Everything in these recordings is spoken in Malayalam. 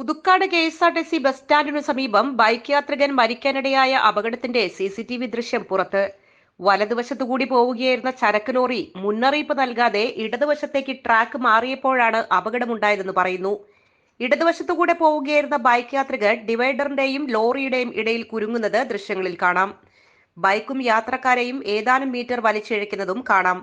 Puthukkad K S R T C bus സ്റ്റാൻഡിനു സമീപം ബൈക്ക് യാത്രികൻ മരിക്കാനിടയായ അപകടത്തിന്റെ സി സി ടി വി ദൃശ്യം പുറത്ത്. വലതുവശത്തുകൂടി പോവുകയായിരുന്ന ചരക്ക് ലോറി മുന്നറിയിപ്പ് നൽകാതെ ഇടതുവശത്തേക്ക് ട്രാക്ക് മാറിയപ്പോഴാണ് അപകടമുണ്ടായതെന്ന് പറയുന്നു. ഇടതുവശത്തുകൂടെ പോവുകയായിരുന്ന ബൈക്ക് യാത്രികർ ഡിവൈഡറിന്റെയും ലോറിയുടെയും ഇടയിൽ കുരുങ്ങുന്നത് ദൃശ്യങ്ങളിൽ കാണാം. ബൈക്കും യാത്രക്കാരെയും ഏതാനും മീറ്റർ വലിച്ചിഴയ്ക്കുന്നതും കാണാം.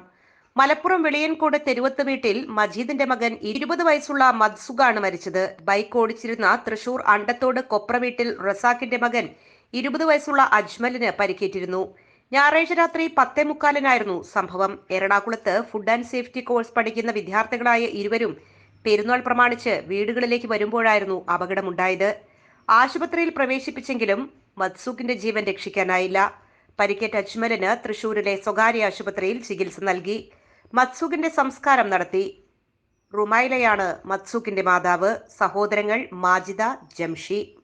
മലപ്പുറം വെളിയൻകോട് തെരുവത്ത് വീട്ടിൽ മജീദിന്റെ മകൻ ഇരുപത് വയസ്സുള്ള മദ്സുഖാണ് മരിച്ചത്. ബൈക്ക് ഓടിച്ചിരുന്ന തൃശൂർ അണ്ടത്തോട് കൊപ്ര വീട്ടിൽ റസാഖിന്റെ മകൻ ഇരുപത് വയസ്സുള്ള അജ്മലിന് പരിക്കേറ്റിരുന്നു. ഞായറാഴ്ച രാത്രി പത്തേ മുക്കാലിനായിരുന്നു സംഭവം. എറണാകുളത്ത് ഫുഡ് ആൻഡ് സേഫ്റ്റി കോഴ്സ് പഠിക്കുന്ന വിദ്യാർത്ഥികളായ ഇരുവരും പെരുന്നാൾ പ്രമാണിച്ച് വീടുകളിലേക്ക് വരുമ്പോഴായിരുന്നു അപകടമുണ്ടായത്. ആശുപത്രിയിൽ പ്രവേശിപ്പിച്ചെങ്കിലും മത്സൂഖിന്റെ ജീവൻ രക്ഷിക്കാനായില്ല. പരിക്കേറ്റ അജ്മലിന് തൃശൂരിലെ സ്വകാര്യ ആശുപത്രിയിൽ ചികിത്സ നൽകി. മത്സൂഖിന്റെ സംസ്കാരം നടത്തി. റുമൈലയാണ് മത്സുഖിന്റെ മാതാവ്. സഹോദരങ്ങൾ മാജിദ ജംഷി.